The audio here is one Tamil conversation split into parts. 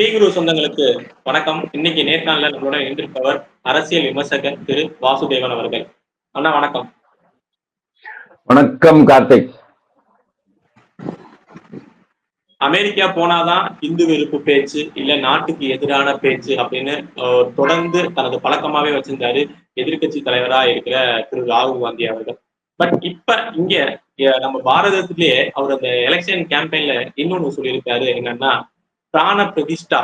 டீ குரு சொந்தங்களுக்கு வணக்கம். இன்னைக்கு நேர்காணல நம்மளோட இணைந்திருப்பவர் அரசியல் விமர்சகர் திரு வாசுதேவன் அவர்கள். அண்ணா வணக்கம். வணக்கம் கார்த்திக். அமெரிக்கா போனாதான் இந்து வெறுப்பு பேச்சு இல்ல நாட்டுக்கு எதிரான பேச்சு அப்படின்னு தொடர்ந்து தனது பழக்கமாவே வச்சிருந்தாரு எதிர்க்கட்சி தலைவரா இருக்கிற திரு ராகுல் காந்தி அவர்கள். பட் இப்ப இங்க நம்ம பாரதத்திலேயே அவர் அந்த எலெக்ஷன் கேம்பெயின்ல இன்னொன்னு சொல்லியிருக்காரு என்னன்னா பிராண பிரதிஷ்டா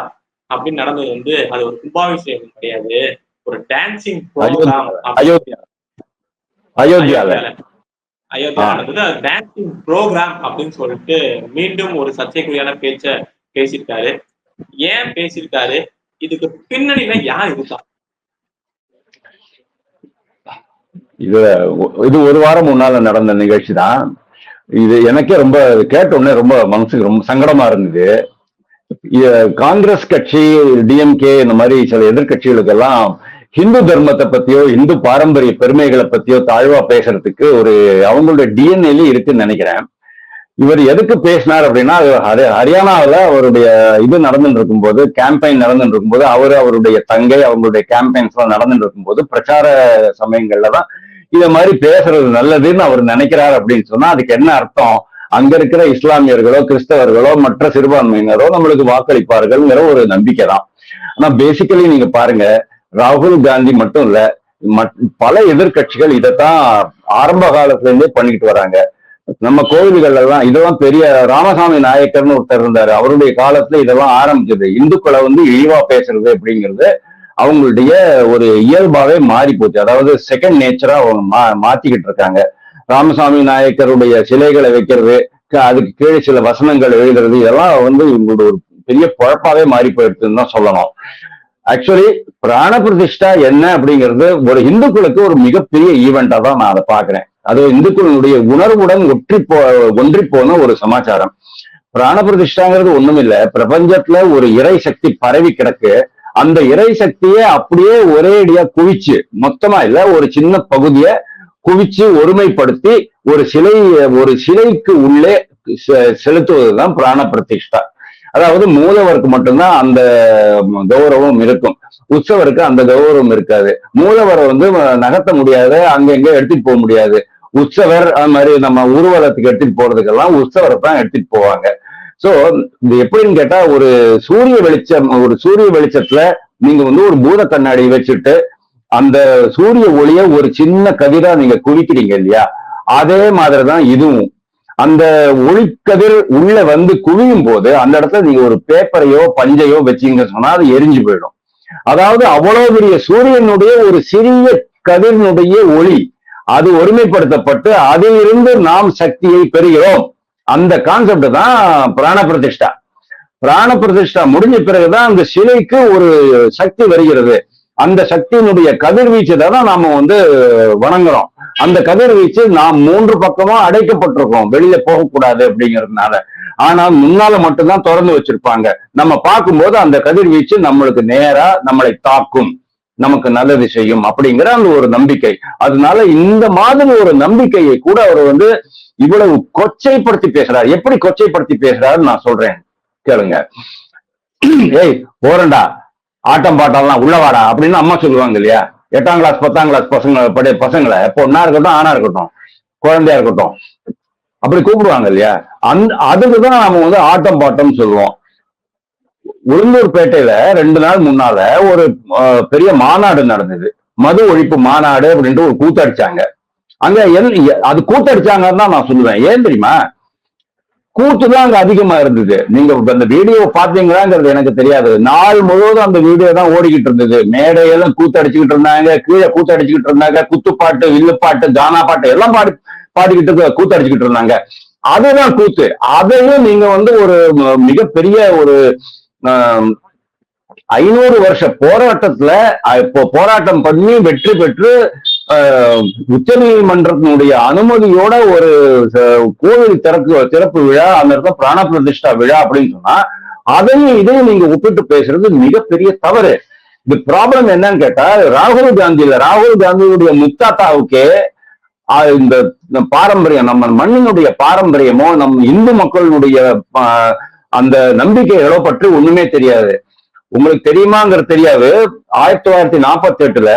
அப்படின்னு நடந்தது வந்து அது ஒரு கும்பாபிஷேகம் கிடையாது. ஒரு டான்சிங் ப்ரோக்ராம் அயோத்தியா. அயோத்தியால. அயோத்தியா நடந்தது டான்சிங் ப்ரோக்ராம் அப்படின்னு சொல்லிட்டு மீண்டும் ஒரு சர்ச்சைக்குரியான பேச்ச பேசியிருக்காரு. ஏன் பேசியிருக்காரு? இதுக்கு பின்னணியில யார் இருக்கா? இது இது ஒரு வாரம் முன்னால நடந்த நிகழ்ச்சி தான். இது எனக்கே ரொம்ப கேட்ட உடனே ரொம்ப மனசுக்கு ரொம்ப சங்கடமா இருந்தது. காங்கிரஸ் கட்சி டிஎம்கே இந்த மாதிரி சில எதிர்கட்சிகளுக்கெல்லாம் ஹிந்து தர்மத்தை பத்தியோ இந்து பாரம்பரிய பெருமைகளை பத்தியோ தாழ்வா பேசுறதுக்கு ஒரு அவங்களுடைய டிஎன்ஏல இருக்குன்னு நினைக்கிறேன். இவர் எதுக்கு பேசினார் அப்படின்னா அது ஹரியானாவுல அவருடைய இது நடந்துட்டு இருக்கும்போது கேம்பெயின் நடந்துட்டு இருக்கும்போது அவர் அவருடைய தங்கை அவங்களுடைய கேம்பெயின்ஸ் எல்லாம் நடந்துட்டு இருக்கும்போது பிரச்சார சமயங்கள்ல தான் இத மாதிரி பேசுறது நல்லதுன்னு அவர் நினைக்கிறார் அப்படின்னு சொன்னா அதுக்கு என்ன அர்த்தம்? அங்க இருக்கிற இஸ்லாமியர்களோ கிறிஸ்தவர்களோ மற்ற சிறுபான்மையினரோ நம்மளுக்கு வாக்களிப்பார்கள்ங்கிற ஒரு நம்பிக்கை தான் ஆனா பேசிக்கலி நீங்க பாருங்க ராகுல் காந்தி மட்டும் இல்ல பல எதிர்க்கட்சிகள் இதைத்தான் ஆரம்ப காலத்துல இருந்தே பண்ணிக்கிட்டு வராங்க. நம்ம கோவில்கள் எல்லாம் இதெல்லாம் பெரிய ராமசாமி நாயக்கர்னு ஒருத்தர் இருந்தாரு. அவருடைய காலத்துல இதெல்லாம் ஆரம்பிச்சது. இந்துக்களை வந்து இழிவா பேசுறது அப்படிங்கிறது அவங்களுடைய ஒரு இயல்பாவே மாறி போச்சு அதாவது செகண்ட் நேச்சரா அவங்க மா மாத்திக்கிட்டு இருக்காங்க. ராமசாமி நாயக்கருடைய சிலைகளை வைக்கிறது அதுக்கு கீழே சில வசனங்கள் எழுதுறது இதெல்லாம் வந்து இவங்களோட ஒரு பெரிய குழப்பாவே மாறி போயிடுச்சுன்னு தான் சொல்லணும். ஆக்சுவலி பிராண பிரதிஷ்டா என்ன அப்படிங்கிறது ஒரு இந்துக்களுக்கு ஒரு மிகப்பெரிய ஈவெண்டா தான் நான் அதை பாக்குறேன் அது இந்துக்களுடைய உணர்வுடன் ஒற்றி போ ஒன்றி போன ஒரு சமாச்சாரம். பிராண பிரதிஷ்டாங்கிறது ஒண்ணும் இல்ல. பிரபஞ்சத்துல ஒரு இறை சக்தி பரவி கிடக்கு. அந்த இறை சக்தியை அப்படியே ஒரேடியா குவிச்சு மொத்தமா இல்ல ஒரு சின்ன பகுதியை குவிச்சு ஒருமைப்படுத்தி ஒரு சிலை ஒரு சிலைக்கு உள்ளே செ- செலுத்துவதுதான் பிராண பிரதிஷ்டா. அதாவது மூலவருக்கு மட்டும்தான் அந்த கௌரவம் இருக்கும். உற்சவருக்கு அந்த கௌரவம் இருக்காது. மூலவரை வந்து நகர்த்த முடியாது அங்க எங்க எடுத்துட்டு போக முடியாது. உற்சவர் அது மாதிரி நம்ம ஊர்வலத்துக்கு எடுத்துட்டு போறதுக்கெல்லாம் உற்சவரை தான் எடுத்துட்டு போவாங்க. சோ இது எப்படின்னு கேட்டா ஒரு சூரிய வெளிச்சம் ஒரு சூரிய வெளிச்சத்துல நீங்க வந்து ஒரு பூத கண்ணாடி வச்சுட்டு அந்த சூரிய ஒளிய ஒரு சின்ன கதிரா நீங்க குவிக்கிறீங்க இல்லையா? அதே மாதிரிதான் இதுவும். அந்த ஒளிக்கதிர் உள்ள வந்து குவியும் போது அந்த இடத்துல நீங்க ஒரு பேப்பரையோ பஞ்சையோ வச்சீங்கன்னு சொன்னா அது எரிஞ்சு போயிடும். அதாவது அவ்வளவு பெரிய சூரியனுடைய ஒரு சிறிய கதிரினுடைய ஒளி அது ஒருமைப்படுத்தப்பட்டு அதிலிருந்து நாம் சக்தியை பெறுகிறோம். அந்த கான்செப்ட் தான் பிராண பிரதிஷ்டா. பிராண பிரதிஷ்டா முடிஞ்ச பிறகுதான் அந்த சிலைக்கு ஒரு சக்தி வருகிறது. அந்த சக்தியினுடைய கதிர்வீச்சை தான் நாம வந்து வணங்குறோம். அந்த கதிர்வீச்சு நாம் மூன்று பக்கமும் அடைக்கப்பட்டிருக்கோம் வெளியில போகக்கூடாது அப்படிங்கிறதுனால. ஆனா முன்னால மட்டும்தான் திறந்து வச்சிருப்பாங்க. நம்ம பார்க்கும்போது அந்த கதிர்வீச்சு நம்மளுக்கு நேரா நம்மளை தாக்கும். நமக்கு நல்லது செய்யும் அப்படிங்கிற அந்த ஒரு நம்பிக்கை. அதனால இந்த மாதிரி ஒரு நம்பிக்கையை கூட அவர் வந்து இவ்வளவு கொச்சைப்படுத்தி பேசுறாரு. எப்படி கொச்சைப்படுத்தி பேசுறாருன்னு நான் சொல்றேன். கேளுங்க. ஏய் ஓரண்டா ஆட்டம் பாட்டம்லாம் உள்ளவாடா அப்படின்னு அம்மா சொல்லுவாங்க இல்லையா? எட்டாம் கிளாஸ் பத்தாம் கிளாஸ் பசங்க படி பசங்களை. பொண்ணா இருக்கட்டும் ஆணா இருக்கட்டும் குழந்தையா இருக்கட்டும். அப்படி கூப்பிடுவாங்க இல்லையா? அந்த அதுக்குதான் நம்ம வந்து ஆட்டம் பாட்டம் சொல்லுவோம். உளுந்தூர்பேட்டையில ரெண்டு நாள் முன்னால ஒரு பெரிய மாநாடு நடந்தது. மது ஒழிப்பு மாநாடு அப்படின்ட்டு ஒரு கூத்தடிச்சாங்க. அங்க அது கூத்தடிச்சாங்கன்னு தான் நான் சொல்லுவேன். ஏன் தெரியுமா? கூத்து தான் அங்க அதிகமா இருந்தது. நீங்க அந்த வீடியோ பாத்தீங்களாங்கிறது எனக்கு தெரியாது. நாள் முழுவதும் அந்த வீடியோ தான் ஓடிக்கிட்டு இருந்தது. மேடையெல்லாம் கூத்தடிச்சுக்கிட்டு இருந்தாங்க கீழே கூத்தடிச்சுக்கிட்டு இருந்தாங்க குத்துப்பாட்டு வில்லுப்பாட்டு கானா பாட்டு எல்லாம் பாடி பாடிக்கிட்டு இருக்க- கூத்தடிச்சுக்கிட்டு இருந்தாங்க. அதுதான் கூத்து. அதையும் நீங்க வந்து ஒரு மிகப்பெரிய ஒரு ஐநூறு வருஷ போராட்டத்துல இப்போ போராட்டம் பண்ணி வெற்றி பெற்று உச்ச நீதிமன்றத்தினுடைய அனுமதியோட ஒரு கோவில் திறக்கு திறப்பு விழா அந்த இடத்துல பிராண பிரதிஷ்டா விழா அப்படின்னு சொன்னா அதையும் இதையும் நீங்க ஒப்பிட்டு பேசுறது மிகப்பெரிய தவறு. தி ப்ராப்ளம் என்னன்னு கேட்டா ராகுல் காந்தியில ராகுல் காந்தியுடைய முத்தாத்தாவுக்கே இந்த பாரம்பரியம் நம்ம மண்ணினுடைய பாரம்பரியமோ நம் இந்து மக்களுடைய அந்த நம்பிக்கைகளோ பற்றி ஒண்ணுமே தெரியாது. உங்களுக்கு தெரியுமாங்கிறது தெரியாது. ஆயிரத்தி தொள்ளாயிரத்தி நாற்பத்தி எட்டுல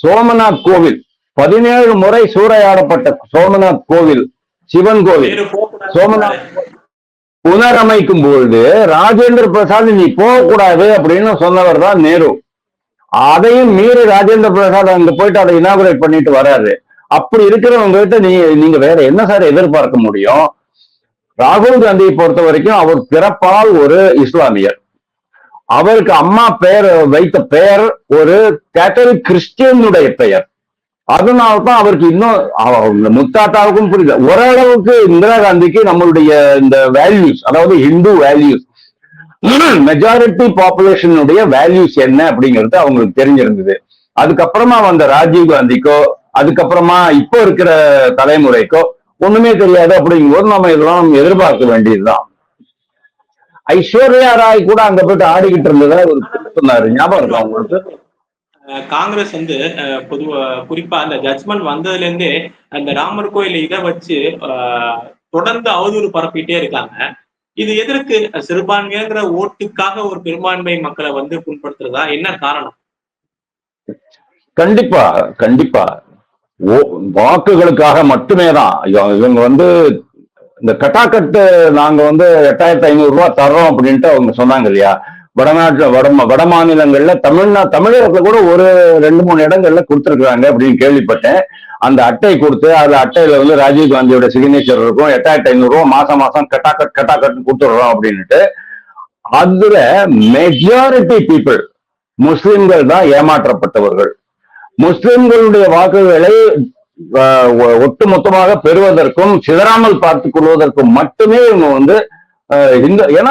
சோமநாத் கோவில். பதினேழு முறை சூறையாடப்பட்ட சோமநாத் கோவில் சிவன் கோவில். சோமநாத் புனரமைக்கும் பொழுது ராஜேந்திர பிரசாத் நீ போகக்கூடாது அப்படின்னு சொன்னவர் தான் நேரு. அதையும் மீறி ராஜேந்திர பிரசாத் அங்க போயிட்டு அதை இனாகுரேட் பண்ணிட்டு வராரு. அப்படி இருக்கிறவங்க கிட்ட நீ நீங்க வேற என்ன சார் எதிர்பார்க்க முடியும்? ராகுல் காந்தியை பொறுத்த வரைக்கும் அவர் பிறப்பால் ஒரு இஸ்லாமியர். அவருக்கு அம்மா பெயர் வைத்த பெயர் ஒரு கேத்தலிக் கிறிஸ்டியனுடைய பெயர். அதனால்தான் அவருக்கு இன்னும் முத்தாத்தாவுக்கும் புரியல ஓரளவுக்கு இந்திரா காந்திக்கு நம்மளுடைய இந்த வேல்யூஸ் அதாவது ஹிந்து வேல்யூஸ் மெஜாரிட்டி பாப்புலேஷனுடைய வேல்யூஸ் என்ன அப்படிங்கிறது அவங்களுக்கு தெரிஞ்சிருந்தது. அதுக்கப்புறமா வந்த ராஜீவ் காந்திக்கோ அதுக்கப்புறமா இப்போ இருக்கிற தலைமுறைக்கோ ஒண்ணுமே தெரியாது அப்படிங்கும்போது நம்ம இதெல்லாம் எதிர்பார்க்க வேண்டியதுதான். ஐஸ்வர்யா ராய் கூட அங்க போயிட்டு ஆடிக்கிட்டு இருந்ததா ஒரு சொன்னாரு. ஞாபகம் இருக்கா உங்களுக்கு? காங்கிரஸ் வந்து பொதுவா குறிப்பா அந்த ஜட்மெண்ட் வந்ததுல இருந்தே அந்த ராமர் கோயில இதை வச்சு தொடர்ந்து அவதூறு பரப்பிட்டே இருக்காங்க. இது எதற்கு? சிறுபான்மைங்கிற ஓட்டுக்காக ஒரு பெரும்பான்மை மக்களை வந்து புண்படுத்துறதா? என்ன காரணம்? கண்டிப்பா கண்டிப்பா. வாக்குகளுக்காக மட்டுமே தான் இவங்க வந்து இந்த கட்டாக்கட்டு நாங்க வந்து எட்டாயிரத்தி ஐநூறு ரூபாய் தர்றோம் அப்படின்ட்டு அவங்க சொன்னாங்க இல்லையா? வடநாட்டுல வட வட மாநிலங்கள்ல தமிழ்நா தமிழகத்துல கூட ஒரு ரெண்டு மூணு இடங்கள்ல கொடுத்துருக்குறாங்க அப்படின்னு கேள்விப்பட்டேன். அந்த அட்டை கொடுத்து அது அட்டையில வந்து ராஜீவ் காந்தியோட சிக்னேச்சர் இருக்கும். எட்டாயிரத்தி ஐநூறு ரூபா மாசம் மாசம் கட்டாக்கட் கட்டாக்கட்னு கொடுத்துடுறோம் அப்படின்ட்டு அதுல மெஜாரிட்டி பீப்புள் முஸ்லிம்கள் தான் ஏமாற்றப்பட்டவர்கள். முஸ்லிம்களுடைய வாக்குகளை ஒட்டுமொத்தமாக பெறுவதற்கும் சிதறாமல் பார்த்துக் கொள்வதற்கும் மட்டுமே இவங்க வந்து இந்து ஏன்னா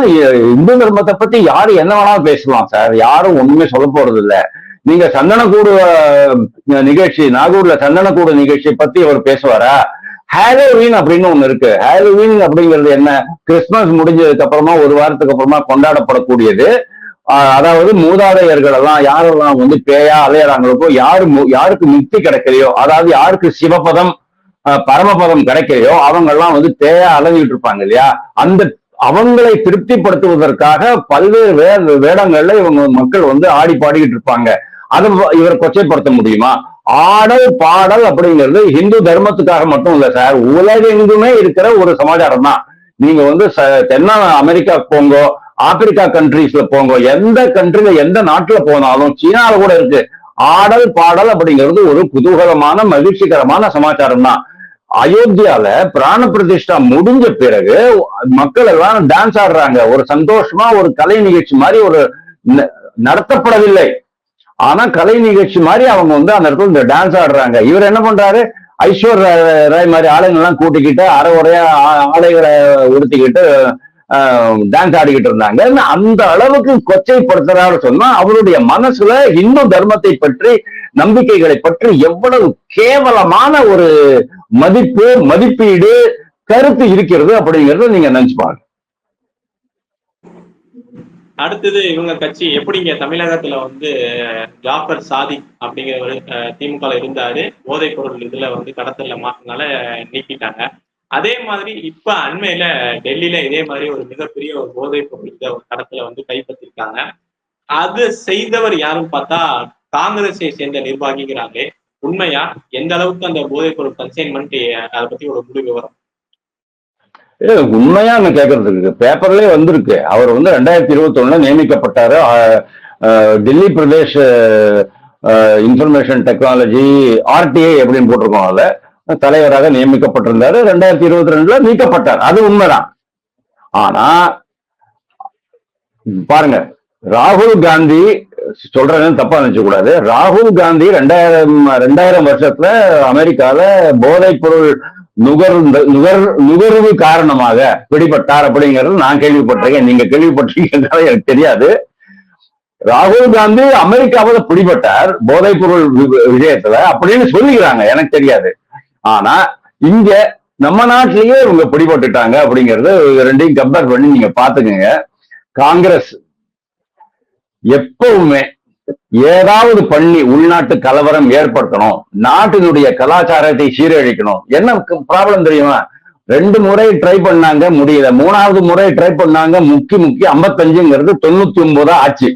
இந்து தர்மத்தை பத்தி யாரு என்ன வேணாலும் பேசலாம் சார். யாரும் ஒண்ணுமே சொல்ல போறது இல்ல நீங்க சந்தனக்கூடு நிகழ்ச்சி நாகூர்ல சந்தனக்கூடு நிகழ்ச்சியை பத்தி அவர் பேசுவாரா? ஹாலோவீன் அப்படின்னு ஒண்ணு இருக்கு. ஹாலோவீன் அப்படிங்கிறது என்ன? கிறிஸ்துமஸ் முடிஞ்சதுக்கு அப்புறமா ஒரு வாரத்துக்கு அப்புறமா கொண்டாடப்படக்கூடியது. அதாவது மூதாதையர்கள் எல்லாம் யாரெல்லாம் வந்து பேயா அலையறாங்களுக்கோ யாரு மு- யாருக்கு முக்தி கிடைக்கலையோ அதாவது யாருக்கு சிவபதம் பரமபதம் கிடைக்கலையோ அவங்க எல்லாம் வந்து பேயா அலைஞ்சிட்டு இருப்பாங்க இல்லையா? அந்த அவங்களை திருப்திப்படுத்துவதற்காக பல்வேறு வே வேடங்கள்ல இவங்க மக்கள் வந்து ஆடி பாடிக்கிட்டு இருப்பாங்க. அதை இவர் கொச்சைப்படுத்த முடியுமா? ஆடல் பாடல் அப்படிங்கிறது இந்து தர்மத்துக்காக மட்டும் இல்ல சார். உலகெங்குமே இருக்கிற ஒரு சமாச்சாரம் தான் நீங்க வந்து ச- தென்ன அமெரிக்கா போங்கோ ஆப்பிரிக்கா கண்ட்ரீஸ்ல போங்க. எந்த கண்ட்ரில எந்த நாட்டுல போனாலும் சீனால கூட இருக்கு. ஆடல் பாடல் அப்படிங்கிறது ஒரு குதூகலமான மகிழ்ச்சிகரமான சமாச்சாரம் தான். அயோத்தியால பிராண பிரதிஷ்டா முடிஞ்ச பிறகு மக்கள் எல்லாம் டான்ஸ் ஆடுறாங்க. ஒரு சந்தோஷமா ஒரு கலை நிகழ்ச்சி மாதிரி ஒரு ந- நடத்தப்படவில்லை. ஆனா கலை நிகழ்ச்சி மாதிரி அவங்க வந்து அந்த இடத்துல இந்த டான்ஸ் ஆடுறாங்க. இவர் என்ன பண்றாரு? ஐஸ்வர் ராய் மாதிரி ஆளுங்கெல்லாம் கூட்டிக்கிட்டு அரை உரையா ஆ- ஆடைகளை உடுத்திக்கிட்டு டான்ஸ் ஆடிக்கிட்டு இருந்தாங்க. அந்த அளவுக்கு கொச்சைப்படுத்துறாரு சொன்னா அவருடைய மனசுல இந்து தர்மத்தை பற்றி நம்பிக்கைகளை பற்றி எவ்வளவு கேவலமான ஒரு மதிப்பு மதிப்பீடு கருத்து இருக்கிறது அப்படிங்கறத நீங்க நினைச்சு பாருங்க. அடுத்தது இவங்க கட்சி எப்படிங்க தமிழகத்துல வந்து ஜாஃபர் சாதிக் அப்படிங்கிறவர் திமுக இருந்தாரு போதைப் பொருள் இதுல வந்து கடத்தல மாத்தினால நீக்கிட்டாங்க அதே மாதிரி இப்ப அண்மையில டெல்லியில இதே மாதிரி ஒரு மிகப்பெரிய ஒரு போதைப் பொருள் இத ஒரு கடத்தல வந்து கைப்பற்றிருக்காங்க. அது செய்தவர் யாரும் பார்த்தா காங்கிரஸை சேர்ந்த நிர்வாகிங்கிறாங்க உண்மையா எந்த அளவுக்கு அந்த போதைப் பொருள் கன்சைன்மெண்ட் அதை பத்தி ஒரு முழு விவரம்? ஏ, உண்மையா நான் கேட்கறதுக்கு பேப்பர்லயே வந்திருக்கு. அவர் வந்து ரெண்டாயிரத்தி இருபத்தி ஒண்ணுல நியமிக்கப்பட்டாரு Delhi Pradesh information technology RTI அப்படின்னு போட்டிருக்கோம் அதில். தலைவராக நியமிக்கப்பட்டிருந்தாரு. ரெண்டாயிரத்தி இருபத்தி ரெண்டுல நீக்கப்பட்டார். அது உண்மைதான். ஆனா பாருங்க ராகுல் காந்தி சொல்றேன்னு தப்பா நினைச்ச கூடாது. ராகுல் காந்தி ரெண்டாயிரம் ரெண்டாயிரம் வருஷத்துல அமெரிக்கால போதைப் பொருள் நுகர்ந்த நுகர் நுகர்வு காரணமாக பிடிபட்டார் அப்படிங்கிறது நான் கேள்விப்பட்டிருக்கேன். நீங்க கேள்விப்பட்டிருக்கீங்கன்னு எனக்கு தெரியாது. ராகுல் காந்தி அமெரிக்காவில் பிடிபட்டார் போதைப் பொருள் வி- விஷயத்துல அப்படின்னு சொல்லிக்கிறாங்க. எனக்கு தெரியாது. ஆனா இங்க நம்ம நாட்டிலேயே இவங்க பிடிபட்டுட்டாங்க அப்படிங்கறது ரெண்டையும் கம்பேர் பண்ணி நீங்க பாத்துக்கங்க காங்கிரஸ் எப்பவுமே ஏதாவது பண்ணி உள்நாட்டு கலவரம் ஏற்படுத்தணும் நாட்டினுடைய கலாச்சாரத்தை சீரழிக்கணும். என்ன ப்ராப்ளம் தெரியுமா? ரெண்டு முறை ட்ரை பண்ணாங்க முடியல. மூணாவது முறை ட்ரை பண்ணாங்க முக்கி முக்கி ஐம்பத்தஞ்சுங்கிறது தொண்ணூத்தி ஒன்பதா ஆச்சு.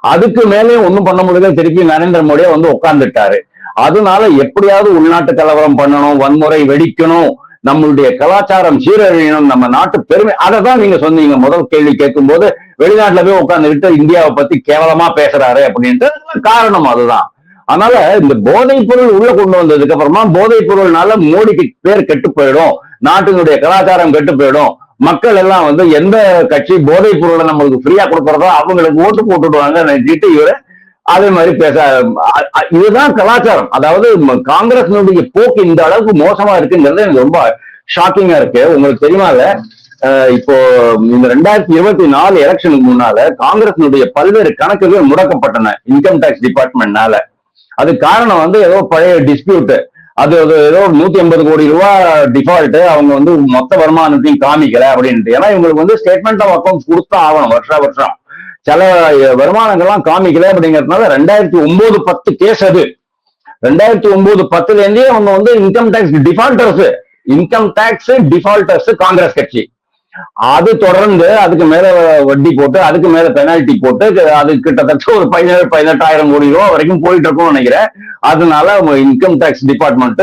அதுக்கு மேலே ஒண்ணும் பண்ண முடியல. திருப்பி நரேந்திர மோடியா வந்து உட்கார்ந்துட்டாரு. அதனால எப்படியாவது உள்நாட்டு கலவரம் பண்ணணும் வன்முறை வெடிக்கணும் நம்மளுடைய கலாச்சாரம் சீரழியணும் நம்ம நாட்டு பெருமை அதை தான் நீங்க சொன்னீங்க. முதல் கேள்வி கேட்கும் போது வெளிநாட்டுல போய் உட்காந்துக்கிட்டு இந்தியாவை பத்தி கேவலமா பேசுறாரு அப்படின்ட்டு காரணம் அதுதான். அதனால இந்த போதைப் பொருள் உள்ள கொண்டு வந்ததுக்கு அப்புறமா போதைப் பொருள்னால மோடிக்கு பேர் கெட்டு போயிடும் நாட்டினுடைய கலாச்சாரம் கெட்டு போயிடும் மக்கள் எல்லாம் வந்து எந்த கட்சி போதைப் பொருளை நம்மளுக்கு ஃப்ரீயா கொடுக்கறதோ அவங்களுக்கு ஓட்டு போட்டுடுவாங்க நினைச்சிட்டு இவரை அதே மாதிரி பேச இதுதான் கலாச்சாரம். அதாவது காங்கிரஸ்னுடைய போக்கு இந்த அளவுக்கு மோசமா இருக்குங்கிறது எனக்கு ரொம்ப ஷாக்கிங்கா இருக்கு. உங்களுக்கு தெரியுமா இல்ல இப்போ இந்த ரெண்டாயிரத்தி இருபத்தி நாலு எலெக்ஷனுக்கு முன்னால காங்கிரஸ்னுடைய பல்வேறு கணக்குகள் முடக்கப்பட்டன இன்கம் டேக்ஸ் டிபார்ட்மெண்ட்னால அது காரணம் வந்து ஏதோ பழைய டிஸ்பியூட் அது அது ஏதோ நூத்தி எண்பது கோடி ரூபாய் டிஃபால்ட் அவங்க வந்து மொத்த வருமானத்தையும் காமிக்கல அப்படின்ட்டு. ஏன்னா இவங்களுக்கு வந்து ஸ்டேட்மெண்ட் ஆஃப் அக்கௌண்ட் கொடுத்தா ஆகணும் வருஷா வருஷம் சில வருமானங்கள்லாம் காமிக்கல அப்படிங்கறதுனால ரெண்டாயிரத்தி ஒன்பது பத்து கேஸ் அது. ரெண்டாயிரத்தி ஒன்பது பத்துல இருந்தே அவங்க வந்து income tax defaulters income tax defaulters Congress கட்சி. அது தொடர்ந்து அதுக்கு மேல வட்டி போட்டு அதுக்கு மேல பெனால்டி போட்டு அது கிட்டத்தட்ட ஒரு பதினேழு பதினெட்டாயிரம் கோடி ரூபா வரைக்கும் போயிட்டு இருக்கும்னு நினைக்கிறேன். அதனால இன்கம் டேக்ஸ் டிபார்ட்மெண்ட்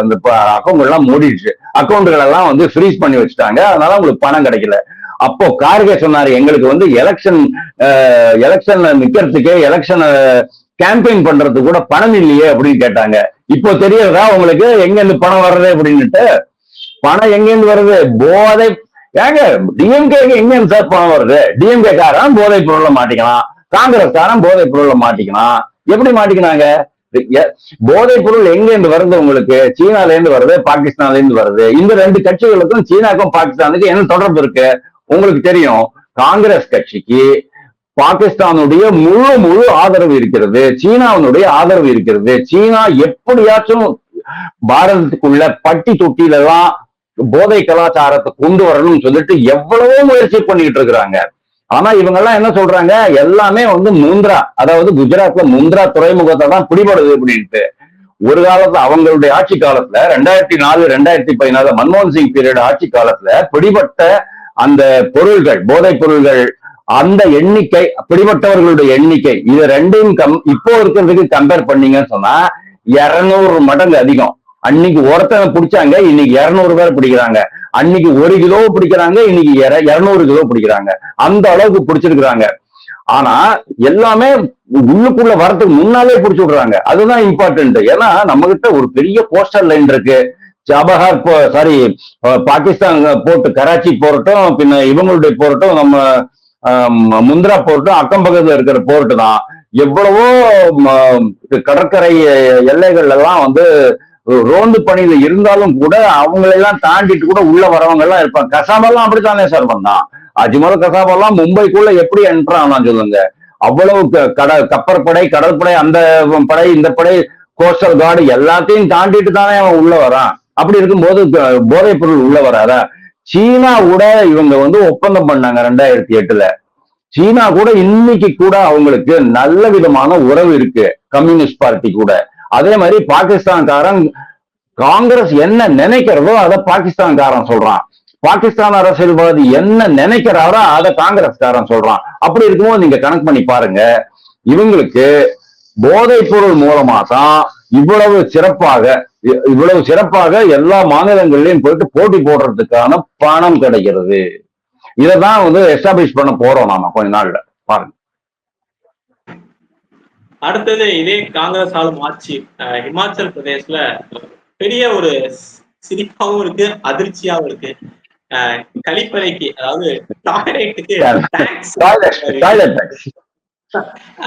அந்த அக்கௌண்ட் எல்லாம் மூடிடுச்சு. அக்கௌண்ட்கள் எல்லாம் வந்து ஃப்ரீஸ் பண்ணி வச்சுட்டாங்க. அதனால உங்களுக்கு பணம் கிடைக்கல. அப்போ கார்கே சொன்னாரு எங்களுக்கு வந்து எலெக்ஷன் எலெக்ஷன் நிக்கிறதுக்கே எலெக்ஷன் கேம்பெயின் பண்றது கூட பணம் இல்லையே அப்படின்னு கேட்டாங்க. இப்போ தெரியறதா உங்களுக்கு? எங்க இருந்து பணம் வர்றது அப்படின்னுட்டு? பணம் எங்க இருந்து வருது? போதை ஏங்க டிஎம்கே எங்க இருந்து சார் பணம் வருது? டிஎம்கே காரன் போதை பொருள்ல மாட்டிக்கலாம் காங்கிரஸ் காரன் போதை பொருள்ல மாட்டிக்கலாம் எப்படி மாட்டிக்கினாங்க போதை போதைப் பொருள் எங்க இருந்து வருது உங்களுக்கு? சீனால இருந்து வருது பாகிஸ்தான்ல இருந்து வருது. இந்த ரெண்டு கட்சிகளுக்கும் சீனாக்கும் பாகிஸ்தானுக்கும் என்ன தொடர்பு இருக்கு? உங்களுக்கு தெரியும் காங்கிரஸ் கட்சிக்கு பாகிஸ்தானுடைய முழு முழு ஆதரவு இருக்கிறது சீனாவினுடைய ஆதரவு இருக்கிறது. சீனா எப்படியாச்சும் பாரதத்துக்குள்ள பட்டி தொட்டில எல்லாம் போதை கலாச்சாரத்தை கொண்டு வரணும்னு சொல்லிட்டு எவ்வளவோ முயற்சி பண்ணிட்டு இருக்கிறாங்க. ஆனா இவங்க எல்லாம் என்ன சொல்றாங்க? எல்லாமே வந்து முந்திரா அதாவது குஜராத்ல முந்திரா துறைமுகத்தை தான் பிடிபடுது அப்படின்ட்டு. ஒரு காலத்துல அவங்களுடைய ஆட்சி காலத்துல ரெண்டாயிரத்தி நாலு ரெண்டாயிரத்தி பதினாலு மன்மோகன் சிங் பீரியட் ஆட்சி காலத்துல பிடிபட்ட அந்த பொருள்கள் போதைப் பொருள்கள் அந்த எண்ணிக்கை பிடிபட்டவர்களுடைய எண்ணிக்கை இது ரெண்டையும் கம் இப்போ இருக்கிறதுக்கு கம்பேர் பண்ணீங்கன்னு சொன்னா இருநூறு மடங்கு அதிகம். அன்னைக்கு ஒருத்தனை பிடிச்சாங்க இன்னைக்கு இருநூறு பேர் பிடிக்கிறாங்க. அன்னைக்கு ஒரு கிலோ பிடிக்கிறாங்க இன்னைக்கு இருநூறு கிலோ பிடிக்கிறாங்க. அந்த அளவுக்கு பிடிச்சிருக்கிறாங்க. ஆனா எல்லாமே உள்ளுக்குள்ள வரதுக்கு முன்னாலே பிடிச்சி விடுறாங்க. அதுதான் இம்பார்ட்டன்ட் ஏன்னா நம்ம கிட்ட ஒரு பெரிய போஸ்டர் லைன் இருக்கு. Chabahar sorry Pakistan port Karachi போர்ட்டும் பின்ன இவங்களுடைய போர்ட்டும் நம்ம முந்திரா போர்ட்டும் அக்கம் பக்கத்துல இருக்கிற போர்ட் தான். எவ்வளவோ ம, கடற்கரை எல்லைகள் எல்லாம் வந்து ரோந்து பணியில இருந்தாலும் கூட அவங்களெல்லாம் தாண்டிட்டு கூட உள்ள வரவங்க எல்லாம் இருப்பாங்க. கசாபெல்லாம் அப்படித்தானே சார் வந்தான் அஜ்மல் கசாபெல்லாம் மும்பைக்குள்ள எப்படி என்ட்ரு சொல்லுங்க. அவ்வளவு க- கடல் கப்பற்படை கடற்படை அந்த படை இந்த படை கோஸ்டல் கார்டு எல்லாத்தையும் தாண்டிட்டு தானே அவன் உள்ள வரான். அப்படி இருக்கும்போது போதைப் பொருள் உள்ள வராதா? சீனா கூட இவங்க வந்து ஒப்பந்தம் பண்ணாங்க ரெண்டாயிரத்தி எட்டுல. சீனா கூட இன்னைக்கு கூட அவங்களுக்கு நல்ல விதமான உறவு இருக்கு கம்யூனிஸ்ட் பார்ட்டி கூட. அதே மாதிரி பாகிஸ்தான்காரன் காங்கிரஸ் என்ன நினைக்கிறதோ அதை பாகிஸ்தான்காரன் சொல்றான். பாகிஸ்தான் அரசியல்வாதி என்ன நினைக்கிறாரோ அதை காங்கிரஸ்காரன் சொல்றான். அப்படி இருக்கும்போது நீங்க கணக்கு பண்ணி பாருங்க. இவங்களுக்கு போதைப் பொருள் மூலமா தான் இவ்வளவு சிறப்பாக இவ்வளவு சிறப்பாக எல்லா மாநிலங்கள்லயும் போயிட்டு போட்டி போடுறதுக்கான பணம் கிடைக்கிறது. இதைதான் வந்து எஸ்டாப்ளிஷ் பண்ண போறோம் நாம கொஞ்ச நாள்ல. பாருங்க. அடுத்தது இதே காங்கிரஸ் ஆளும் ஆட்சி அஹ், இமாச்சல் பிரதேஷ்ல பெரிய ஒரு சிரிப்பாவும் இருக்கு அதிர்ச்சியாவும் இருக்கு. கழிப்பறைக்கு அதாவது டாய்லெட்டுக்கு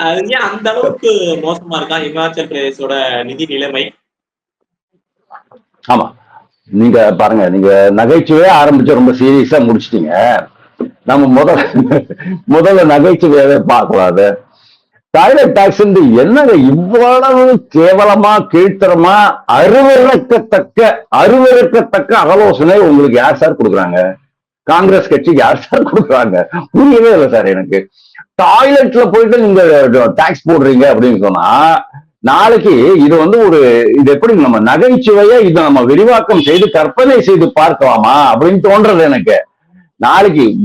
அது ஏன் அந்த அளவுக்கு மோசமா இருக்கா இமாச்சல் பிரதேசோட நிதி நிலைமை? ஆமா. நீங்க பாருங்க நீங்க நகைச்சுவையே ஆரம்பிச்சு ரொம்ப சீரியஸா முடிச்சிட்டீங்க. நம்ம முதல்ல முதல்ல நகைச்சுவையாவே பார்க்கக்கூடாது. டாய்லெட் டாக்ஸ் என்னங்க இவ்வளவு கேவலமா கீழ்த்தரமா அருவறுக்கத்தக்க அருவறுக்கத்தக்க ஆலோசனை உங்களுக்கு யார் சார் கொடுக்குறாங்க? காங்கிரஸ் கட்சிக்கு யார் சார் கொடுக்குறாங்க? புரியவே இல்லை சார் எனக்கு. டாய்லெட்ல போயிட்டு நீங்க டாக்ஸ் போடுறீங்க அப்படின்னு சொன்னா நாளைக்கு இது வந்து ஒரு இது எப்படி நம்ம நகைச்சுவையா இதை நம்ம விரிவாக்கம் செய்து கற்பனை செய்து பார்க்கலாமா அப்படின்னு தோன்றது எனக்கு. நாளைக்கு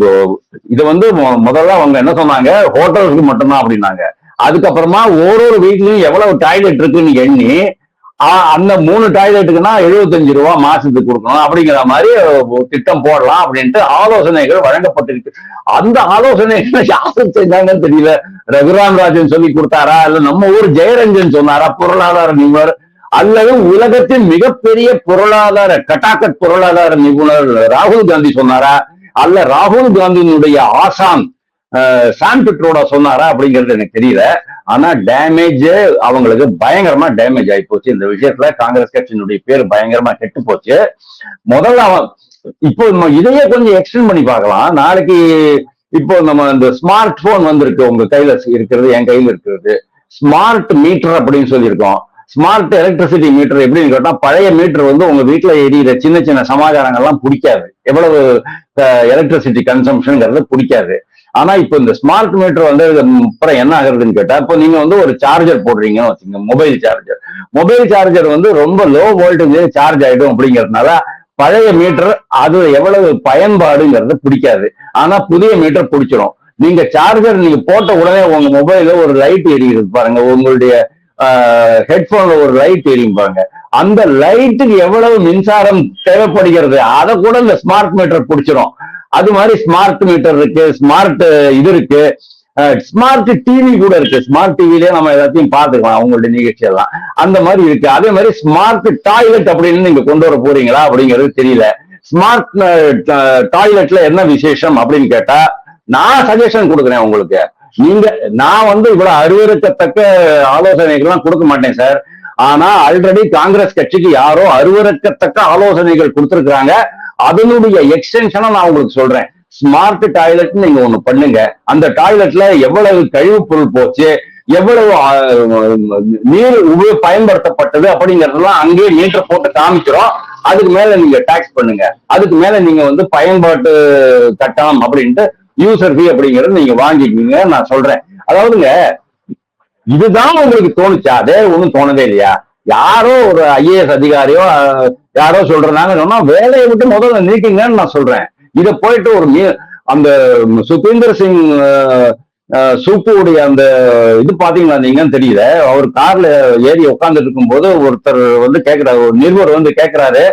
இது வந்து மொ- முதல்ல அவங்க என்ன சொன்னாங்க? ஹோட்டலுக்கு மட்டும்தான் அப்படின்னாங்க. அதுக்கப்புறமா ஒரு ஒரு வீட்லயும் எவ்வளவு டாய்லெட் இருக்குன்னு எண்ணி அந்த மூணு டாய்லெட்டுக்குன்னா எழுபத்தஞ்சு ரூபா மாசத்துக்கு கொடுக்கணும். அப்படிங்கிற மாதிரி திட்டம் போடலாம் அப்படின்ட்டு ஆலோசனைகள் வழங்கப்பட்டிருக்கு. அந்த ஆலோசனைகளை யாரும் செஞ்சாங்கன்னு தெரியல. ரகுராம் ராஜன் சொல்லி கொடுத்தாரா? இல்ல நம்ம ஊர் ஜெயரஞ்சன் சொன்னாரா? பொருளாதார நிபுணர். அல்லது உலகத்தின் மிகப்பெரிய பொருளாதார கட்டாக்கட் பொருளாதார நிபுணர் ராகுல் காந்தி சொன்னாரா? அல்ல ராகுல் காந்தியினுடைய ஆசான் அஹ், பிட்ரோடா சொன்னாரா அப்படிங்கிறது எனக்கு தெரியல. ஆனா டேமேஜ் அவங்களுக்கு பயங்கரமா டேமேஜ் ஆகி போச்சு. இந்த விஷயத்துல காங்கிரஸ் கட்சியினுடைய பேர் பயங்கரமா கெட்டு போச்சு. முதல்ல அவன் இப்போ நம்ம இதையே கொஞ்சம் எக்ஸ்டெண்ட் பண்ணி பார்க்கலாம். நாளைக்கு இப்போ நம்ம இந்த ஸ்மார்ட் போன் வந்திருக்கு. உங்க கையில இருக்கிறது என் கையில இருக்கிறது. ஸ்மார்ட் மீட்டர் அப்படின்னு சொல்லியிருக்கோம். ஸ்மார்ட் எலக்ட்ரிசிட்டி மீட்டர் எப்படின்னு கேட்டா பழைய மீட்டர் வந்து உங்க வீட்டுல எரியிற சின்ன சின்ன சமாச்சாரங்கள்லாம் பிடிக்காது. எவ்வளவு எலக்ட்ரிசிட்டி கன்சம்ஷனுங்கிறது பிடிக்காது. ஆனா இப்போ இந்த ஸ்மார்ட் மீட்டர் வந்து அப்புறம் என்ன ஆகுறதுன்னு கேட்டா இப்போ நீங்க வந்து ஒரு சார்ஜர் போடுறீங்கன்னு வச்சுங்க மொபைல் சார்ஜர் மொபைல் சார்ஜர் வந்து ரொம்ப லோ வோல்டேஜ் சார்ஜ் ஆயிடும் அப்படிங்கிறதுனால பழைய மீட்டர் அது எவ்வளவு பயன்பாடுங்கிறது பிடிக்காது. ஆனா புதிய மீட்டர் பிடிச்சிரும். நீங்க சார்ஜர் நீங்க போட்ட உடனே உங்க மொபைல ஒரு லைட் எரியுது பாருங்க. உங்களுடைய ஹெட்போன்ல ஒரு லைட் எரியும் பாருங்க. அந்த லைட்டுக்கு எவ்வளவு மின்சாரம் தேவைப்படுகிறது அதை கூட இந்த ஸ்மார்ட் மீட்டர் பிடிச்சிரும். அது மாதிரி ஸ்மார்ட் மீட்டர் இருக்கு ஸ்மார்ட் இது இருக்கு. ஸ்மார்ட் டிவி கூட இருக்கு. ஸ்மார்ட் டிவிலே நம்ம எல்லாத்தையும் பார்த்துக்கலாம் அவங்களுடைய நிகழ்ச்சி எல்லாம் அந்த மாதிரி இருக்கு. அதே மாதிரி ஸ்மார்ட் டாய்லெட் அப்படின்னு நீங்க கொண்டு வர போறீங்களா அப்படிங்கிறது தெரியல. ஸ்மார்ட் டாய்லெட்ல என்ன விசேஷம் அப்படின்னு கேட்டா நான் சஜஷன் கொடுக்குறேன் உங்களுக்கு. நீங்க நான் வந்து இவ்வளவு அருவருக்கத்தக்க ஆலோசனைகள்லாம் கொடுக்க மாட்டேன் சார் ஆனா ஆல்ரெடி காங்கிரஸ் கட்சிக்கு யாரோ அருவருக்கத்தக்க ஆலோசனைகள் கொடுத்திருக்கிறாங்க. அதனுடைய எக்ஸ்டென்ஷனை நான் உங்களுக்கு சொல்றேன். ஸ்மார்ட் டாய்லெட் நீங்க ஒண்ணு பண்ணுங்க. அந்த டாய்லெட்ல எவ்வளவு கழிவுப் பொருள் போச்சு எவ்வளவு நீர் உப பயன்படுத்தப்பட்டது அப்படிங்கறதெல்லாம் அங்கேயே மீட்டர் போட்டு காமிக்கிறோம். அதுக்கு மேல நீங்க டாக்ஸ் பண்ணுங்க. அதுக்கு மேல நீங்க வந்து பயன்பாட்டு கட்டணம் அப்படின்ட்டு யூசர் ஃபீ அப்படிங்கறது நீங்க வாங்கிக்கீங்க நான் சொல்றேன். அதாவதுங்க இதுதான் உங்களுக்கு தோணுச்சா? அதே ஒண்ணும் தோணவே இல்லையா? யாரோ ஒரு ஐஏஎஸ் அதிகாரியோ யாரோ சொல்றாங்க. சொன்னா வேலையை விட்டு முதல்ல நீக்குங்கன்னு நான் சொல்றேன். இதை போயிட்டு ஒரு மீ- அந்த சுபீந்தர் சிங் அஹ், சூப்புடைய அந்த இது பாத்தீங்களா நீங்கன்னு தெரியல. அவர் கார்ல ஏறி உட்கார்ந்துட்டு இருக்கும்போது ஒருத்தர் வந்து கேக்குறாரு. ஒரு நிருபர் வந்து கேக்குறாரு.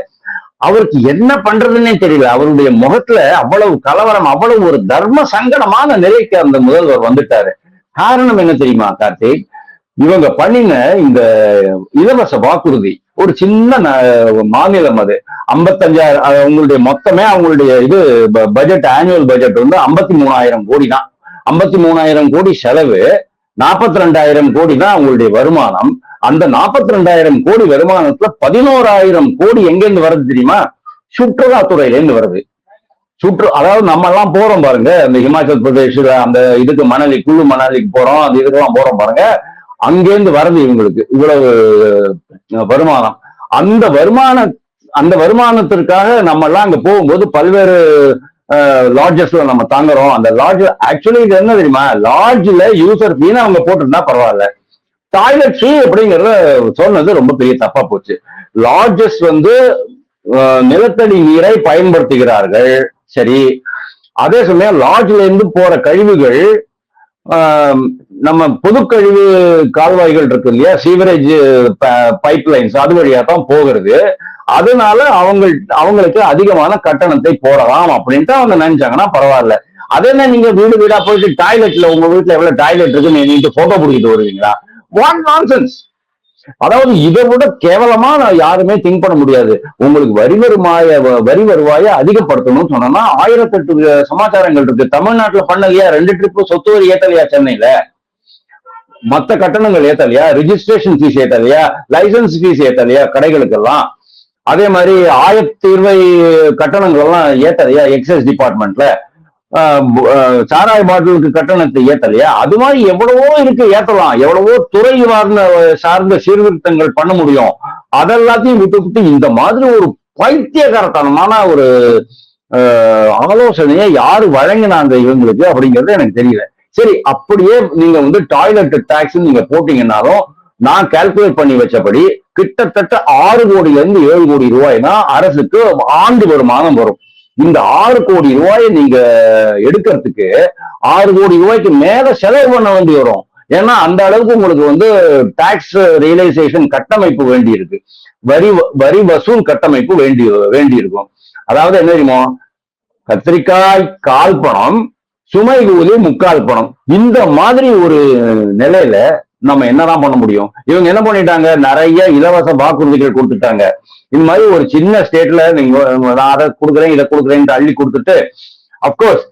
அவருக்கு என்ன பண்றதுன்னே தெரியல. அவருடைய முகத்துல அவ்வளவு கலவரம் அவ்வளவு ஒரு தர்ம சங்கடமான நிலைக்கு அந்த முதல்வர் வந்துட்டாரு. காரணம் என்ன தெரியுமா கார்த்திக்? இவங்க பண்ணின இந்த இலவச வாக்குறுதி ஒரு சின்ன மாநிலம் அது. ஐம்பத்தஞ்சாயிரம் அவங்களுடைய மொத்தமே அவங்களுடைய இது பட்ஜெட் ஆனுவல் பட்ஜெட் வந்து ஐம்பத்தி மூணாயிரம் கோடி தான். ஐம்பத்தி மூணாயிரம் கோடி செலவு நாற்பத்தி ரெண்டாயிரம் கோடி தான் அவங்களுடைய வருமானம். அந்த நாற்பத்தி ரெண்டாயிரம் கோடி வருமானத்துல பதினோராயிரம் கோடி எங்கேருந்து வருது தெரியுமா? சுற்றுலாத்துறையில இருந்து வருது. சுற்று அதாவது நம்ம எல்லாம் போறோம் பாருங்க. அந்த இமாச்சல் பிரதேஷ் அந்த இதுக்கு மணலி குழு மணாலிக்கு போறோம் அந்த இதுக்கெல்லாம் போறோம் பாருங்க. அங்கேருந்து வர்றது இவங்களுக்கு இவ்வளவு வருமானம். அந்த வருமான அந்த வருமானத்திற்காக நம்ம எல்லாம் அங்க போகும்போது பல்வேறு லாட்ஜஸ்ல நம்ம தங்குறோம். அந்த லாட்ஜ் ஆக்சுவலி இது என்ன தெரியுமா? லாட்ஜ்ல யூசர் ஃபீன்னு அவங்க போட்டிருந்தா பரவாயில்ல. டாய்லெட் ஃபீ அப்படிங்கறத சொன்னது ரொம்ப பெரிய தப்பா போச்சு. லாட்ஜஸ் வந்து நிலத்தடி நீரை பயன்படுத்துகிறார்கள். சரி. அதே சமயம் லாட்ஜ்ல இருந்து போற கழிவுகள் நம்ம பொதுக்கழிவு கால்வாய்கள் இருக்கு இல்லையா? சீவரேஜ் பைப் லைன்ஸ் அது வழியா தான் போகிறது. அதனால அவங்க அவங்களுக்கு அதிகமான கட்டணத்தை போடலாம் அப்படின்ட்டு அவங்க நினைச்சாங்கன்னா பரவாயில்ல. அதே என்ன நீங்க வீடு வீடா போயிட்டு டாய்லெட்ல உங்க வீட்டுல எவ்வளவு டாய்லெட் இருக்குன்னு நீங்க போட்டோ பிடிக்கிட்டு வருவீங்களா? வாட் நான்சென்ஸ் அதாவது இதை விட கேவலமா நான் யாருமே திங்க் பண்ண முடியாது. உங்களுக்கு வரி வருமாய வரி வருவாயை அதிகப்படுத்தணும்னு சொன்னோம்னா ஆயிரத்தெட்டு சமாச்சாரங்கள் இருக்கு. தமிழ்நாட்டுல பண்ணலையா? ரெண்டு ட்ரிப் சொத்து வரி ஏத்தலையா சென்னையில? மற்ற கட்டணங்கள் ஏத்தலையா? ரிஜிஸ்ட்ரேஷன் ஃபீஸ் ஏத்தலையா? லைசன்ஸ் ஃபீஸ் ஏத்தலையா? கடைகளுக்கெல்லாம். அதே மாதிரி ஆயத்தீர்வை கட்டணங்கள் எல்லாம் ஏத்தலையா? எக்ஸைஸ் டிபார்ட்மெண்ட்ல சாராய பாட்டிலுக்கு கட்டணத்தை ஏத்தலையா? அது மாதிரி எவ்வளவோ இருக்கு ஏத்தலாம். எவ்வளவோ துறை வார்ந்த சார்ந்த சீர்திருத்தங்கள் பண்ண முடியும். அதெல்லாத்தையும் விட்டு விட்டு இந்த மாதிரி ஒரு பைத்தியகாரத்தனமான ஒரு ஆலோசனையை யாரு வழங்கினாங்க இவங்களுக்கு அப்படிங்கிறது எனக்கு தெரியல. சரி அப்படியே நீங்க வந்து டாய்லெட் டாக்ஸ் நீங்க போட்டீங்கன்னாலும் நான் கால்குலேட் பண்ணி வச்சபடி கிட்டத்தட்ட ஆறு கோடியில இருந்து ஏழு கோடி ரூபாய்னா அரசுக்கு ஆண்டு வருமானம் வரும். இந்த ஆறு கோடி ரூபாயை நீங்க எடுக்கிறதுக்கு ஆறு கோடி ரூபாய்க்கு மேல செலவு பண்ண வேண்டி வரும். ஏன்னா அந்த அளவுக்கு உங்களுக்கு வந்து டாக்ஸ் ரியலைசேஷன் கட்டமைப்பு வேண்டி இருக்கு. வரி வரி வசூல் கட்டமைப்பு வேண்டி வேண்டி இருக்கும். அதாவது என்ன தெரியுமோ? கத்திரிக்காய் கால் பணம் சுமை கூலி முக்கால் பணம். இந்த மாதிரி ஒரு நிலையில நம்ம என்னதான் பண்ண முடியும்? இவங்க என்ன பண்ணிட்டாங்க? நிறைய இலவச வாக்குறுதிகள் கொடுத்துட்டாங்க. இந்த மாதிரி ஒரு சின்ன ஸ்டேட்ல நீங்க நான் அதை கொடுக்குறேன் இதை கொடுக்குறேன் அள்ளி கொடுத்துட்டு அப்கோர்ஸ்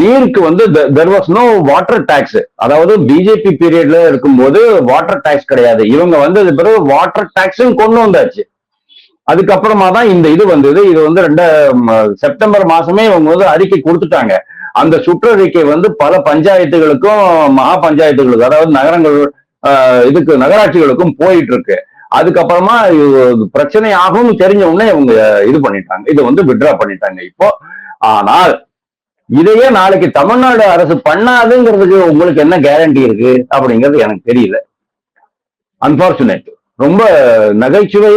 நீருக்கு வந்து there was no water tax அதாவது பிஜேபி பீரியட்ல இருக்கும்போது வாட்டர் டாக்ஸ் கிடையாது. இவங்க வந்தது பிறகு வாட்டர் டாக்ஸும் கொண்டு வந்தாச்சு. அதுக்கப்புறமா தான் இந்த இது வந்தது. இது வந்து ரெண்ட செப்டம்பர் மாசமே இவங்க வந்து அறிக்கை கொடுத்துட்டாங்க. அந்த சுற்றறிக்கை வந்து பல பஞ்சாயத்துகளுக்கும் மகா பஞ்சாயத்துகளுக்கும் அதாவது நகரங்கள் இதுக்கு நகராட்சிகளுக்கும் போயிட்டு இருக்கு அதுக்கப்புறமா பிரச்சனை ஆகும்னு தெரிஞ்ச உடனே இவங்க இது பண்ணிட்டாங்க. இதை வந்து விட்ரா பண்ணிட்டாங்க இப்போ. ஆனால் இதையே நாளைக்கு தமிழ்நாடு அரசு பண்ணாதுங்கிறதுக்கு உங்களுக்கு என்ன கேரண்டி இருக்கு? அப்படிங்கிறது எனக்கு தெரியல. அன்பார்ச்சுனேட் ரொம்ப நகைச்சுவை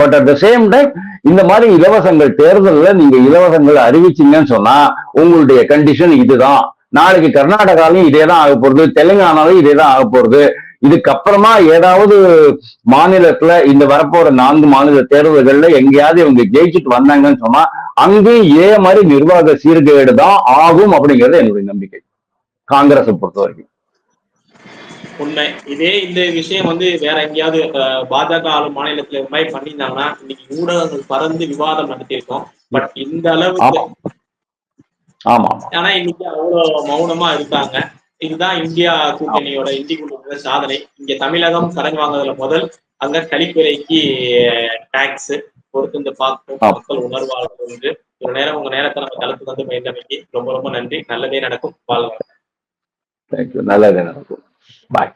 but at the same time இந்த மாதிரி இலவசங்கள் தேர்தலில் நீங்க இலவசங்கள் அறிவிச்சீங்கன்னு சொன்னா உங்களுடைய கண்டிஷன் இதுதான். நாளைக்கு கர்நாடகாலையும் இதே தான் ஆக போறது தெலுங்கானாலையும் இதே தான் ஆக போறது. இதுக்கப்புறமா ஏதாவது மாநிலத்துல இந்த வரப்போற நான்கு மாநில தேர்தல்கள்ல எங்கேயாவது இவங்க ஜெயிச்சுட்டு வந்தாங்கன்னு சொன்னா அங்கேயும் இதே மாதிரி நிர்வாக சீர்கேடு தான் ஆகும் அப்படிங்கிறது என்னுடைய நம்பிக்கை. காங்கிரஸை பொறுத்த வரைக்கும் உண்மை. இதே இந்த விஷயம் வந்து வேற எங்கேயாவது பாஜக ஆளும் மாநிலத்துல இது மாதிரி பண்ணியிருந்தாங்கன்னா இன்னைக்கு ஊடகங்கள் பறந்து விவாதம் நடத்தியிருக்கோம். பட் இந்த அளவுக்கு ஆமா. ஆனா இன்னைக்கு அவ்வளவு மௌனமா இருக்காங்க. இதுதான் இந்தியா கூட்டணியோட இந்திக்குள்ள சாதனை. இங்க தமிழகம் கடன் வாங்குறதுல முதல். அங்க கழிப்பறைக்கு டாக்ஸ் பொறுத்து இந்த பார்க்கும். மக்கள் உணர்வாளர்கள் என்று ஒரு நேரம் உங்க நேரத்தை நம்ம தளர்த்து வந்து பயந்தமைக்கு ரொம்ப ரொம்ப நன்றி. நல்லதே நடக்கும். வாழ்க தேங்க்யூ நல்லது நடக்கும். பாய்